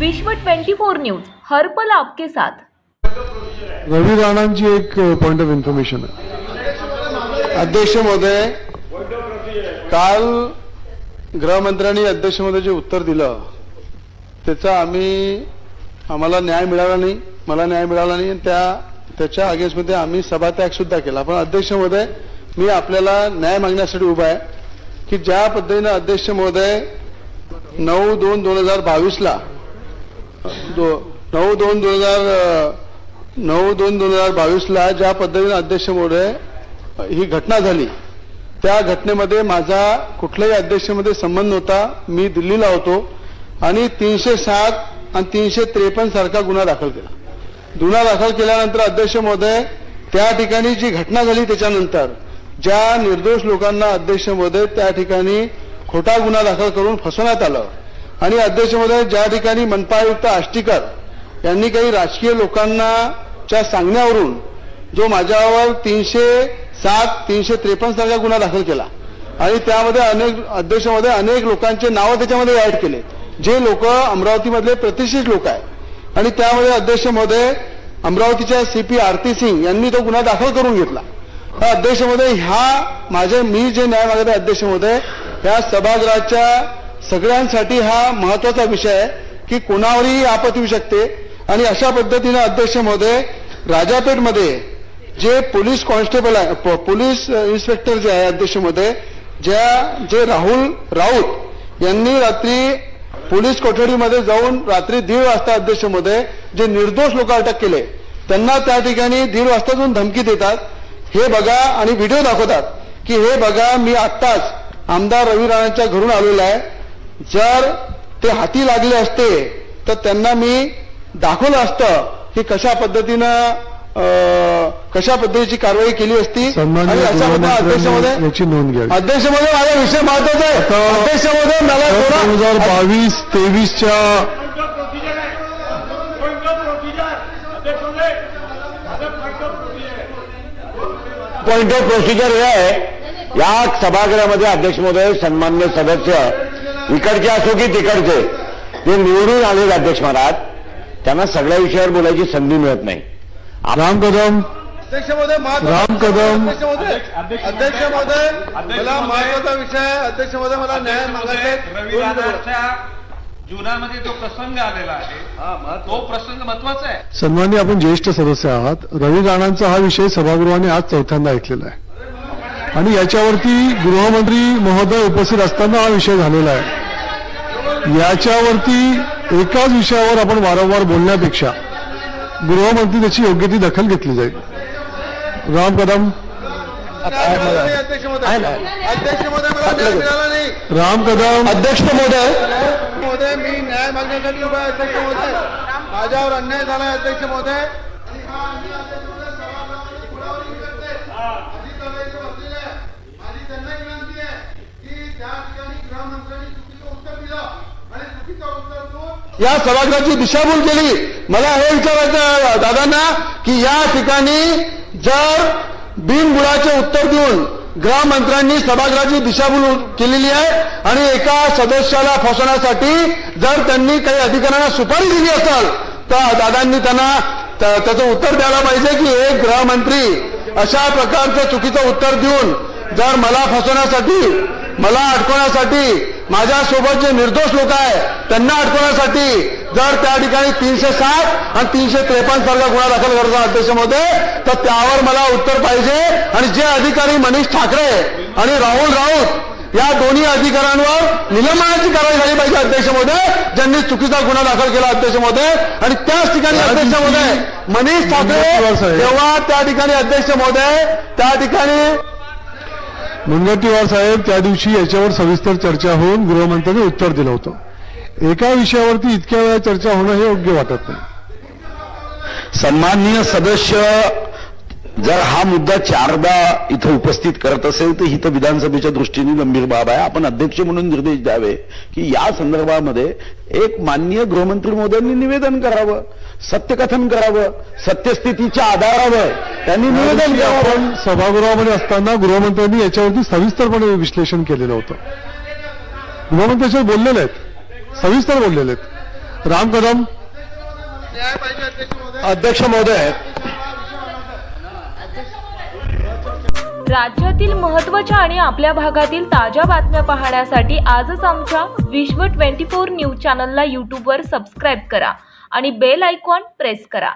विश्व 24 न्यूज हरपल आपके साथ. रवी राणांची एक पॉइंट ऑफ इन्फॉर्मेशन आहे. अध्यक्ष महोदय काल गृहमंत्र्यांनी अध्यक्ष महोदय जे उत्तर दिलं. त्याचा आम्ही आम्हाला न्याय मिळाला नाही मला न्याय मिळाला नाही त्या त्याच्या अगेन्स्टमध्ये आम्ही सभात्याग सुद्धा केला. पण अध्यक्ष महोदय मी आपल्याला न्याय मागण्यासाठी उभा आहे की ज्या पद्धतीनं अध्यक्ष महोदय नऊ दोन दोन हजार बावीसला दो नऊ दोन दोन हजार नऊ दोन दोन हजार बावीसला ज्या पद्धतीने अध्यक्ष मोडे ही घटना झाली त्या घटनेमध्ये माझा कुठल्याही अध्यक्षमध्ये संबंध नव्हता. मी दिल्लीला होतो आणि तीनशे सात आणि तीनशे त्रेपन्न सारखा गुन्हा दाखल केला. गुन्हा दाखल केल्यानंतर अध्यक्ष महोदय त्या ठिकाणी जी घटना झाली त्याच्यानंतर ज्या निर्दोष लोकांना अध्यक्ष महोदय त्या ठिकाणी खोटा गुन्हा दाखल करून फसवण्यात आलं आणि अध्यक्ष महोदय ज्या ठिकाणी मनपा आयुक्त आष्टीकर यांनी काही राजकीय लोकांनाच्या सांगण्यावरून जो माझ्यावर तीनशे सात तीनशे त्रेपन्न सारखा गुन्हा दाखल केला आणि त्यामध्ये अनेक अध्यक्षामध्ये अनेक लोकांचे नावं त्याच्यामध्ये ऍड केले. जे लोक अमरावतीमधले प्रतिष्ठित लोक आहेत. आणि त्यामध्ये अध्यक्ष महोदय अमरावतीच्या सीपी आरती सिंग यांनी तो गुन्हा दाखल करून घेतला. अध्यक्ष महोदय ह्या माझे मी जे न्याय मागत आहे अध्यक्ष महोदय ह्या सभागृहाच्या सगळ्यांसाठी हा महत्त्वाचा विषय आहे की कोणावरही आपत येऊ शकते. आणि अशा पद्धतीनं अध्यक्ष महोदय राजापेठमध्ये जे पोलीस कॉन्स्टेबल आहे प- पोलीस इन्स्पेक्टर जे आहे अध्यक्ष महोदय ज्या जे राहुल राऊत यांनी रात्री पोलीस कोठडीमध्ये जाऊन रात्री दीड वाजता अध्यक्ष महोदय जे निर्दोष लोक अटक केले त्यांना त्या ठिकाणी दीड वाजता जाऊन धमकी देतात. हे बघा आणि व्हिडिओ दाखवतात की हे बघा मी आत्ताच आमदार रवी राणांच्या घरून आलेलो आहे. जर ते हाती लागले असते तर त्यांना मी दाखवलं असतं की कशा पद्धतीनं कशा पद्धतीची कारवाई केली असती. आणि सन्माननीय अशा पद्धतीनं अध्यक्ष गृहमंत्र्यांनी महोदय याची नोंद घ्यावी अध्यक्ष महोदय माझा विषय महत्त्वाचा आहे. अध्यक्ष महोदय मला दोन हजार बावीस तेवीसच्या पॉइंट ऑफ प्रोसिजर हे आहे. या सभागृहामध्ये अध्यक्ष महोदय सन्मान्य सदस्य इकडचे असो की तिकडचे. ते निवडून आलेले अध्यक्ष महाराज. त्यांना सगळ्या विषयावर बोलायची संधी मिळत नाही. राम कदम. अध्यक्ष महोदय महत्त्वाचा राम कदम. अध्यक्ष महोदय. अध्यक्ष महोदय मला महत्त्वाचा विषय अध्यक्ष महोदय मला न्याय मागायचा जीवनामध्ये जो प्रसंग आलेला आहे. तो प्रसंग महत्त्वाचा आहे. सन्मान्य आपण ज्येष्ठ सदस्य आहात. रवी राणांचा हा विषय सभागृहाने आज चौथ्यांदा ऐकलेला आहे. आणि याच्यावरती गृहमंत्री महोदय उपस्थित असताना हा विषय झालेला आहे. याच्यावरती एकाच विषयावर आपण वारंवार बोलण्यापेक्षा गृहमंत्री त्याची योग्य ती दखल घेतली जाईल. राम कदम. अध्यक्ष महोदय अध्यक्ष महोदय मला न्याय मिळाला नाही राम कदम. अध्यक्ष महोदय. महोदय मी न्याय मागण्यासाठी उभा आहे अध्यक्ष महोदय. माझ्यावर अन्याय झालाय अध्यक्ष महोदय. माझी त्यांना विनंती आहे की त्या ठिकाणी गृहमंत्र्यांनी या सभागृहाची दिशाभूल केली. मला हे विचारायचं दादांना की या ठिकाणी जर बिनबुडाचे उत्तर देऊन गृहमंत्र्यांनी सभागृहाची दिशाभूल केलेली आहे आणि एका सदस्याला फसवण्यासाठी जर त्यांनी काही अधिकाऱ्यांना सुपारी दिली असेल तर दादांनी त्यांना त्याचं उत्तर द्यायला पाहिजे की एक गृहमंत्री अशा प्रकारचं चुकीचं उत्तर देऊन जर मला फसवण्यासाठी मला अडकवण्यासाठी माझ्यासोबत जे निर्दोष लोक आहेत त्यांना अडकवण्यासाठी जर त्या ठिकाणी तीनशे सात आणि तीनशे त्रेपन्न सारखा गुन्हा दाखल करतो अध्यक्ष महोदय तर त्यावर मला उत्तर पाहिजे आणि जे अधिकारी मनीष ठाकरे आणि राहुल राऊत या दोन्ही अधिकाऱ्यांवर निलंबनाची कारवाई झाली पाहिजे अध्यक्ष महोदय ज्यांनी चुकीचा गुन्हा दाखल केला अध्यक्ष महोदय आणि त्याच ठिकाणी अध्यक्ष महोदय मनीष ठाकरे. तेव्हा त्या ठिकाणी अध्यक्ष महोदय त्या ठिकाणी मुनगंटीवार साहेब त्या दिवशी याच्यावर सविस्तर चर्चा होऊन गृहमंत्र्यांनी उत्तर दिलं होतं. एका विषयावरती इतक्या वेळा चर्चा होणं हे योग्य वाटत नाही. सन्माननीय सदस्य जर हा मुद्दा चारदा इथं उपस्थित करत असेल तर ही तर विधानसभेच्या दृष्टीने गंभीर बाब आहे. आपण अध्यक्ष म्हणून निर्देश द्यावे की या संदर्भामध्ये एक माननीय गृहमंत्री महोदयांनी निवेदन करावं सत्यकथन करावं सत्यस्थितीच्या आधारावर त्यांनी निवेदन आपण सभागृहामध्ये असताना गृहमंत्र्यांनी याच्यावरती सविस्तरपणे विश्लेषण केलेलं होतं. गृहमंत्री याच्यावर बोललेले आहेत. सविस्तर बोललेले आहेत. राम कदम. अध्यक्ष महोदय. राज्यातील महत्त्वाच्या आणि आपल्या भागातील ताज्या बातम्या पाहण्यासाठी आजच आमच्या विश्व 24 न्यूज चॅनलला यूट्यूबवर सबस्क्राईब करा आणि बेल आयकॉन प्रेस करा.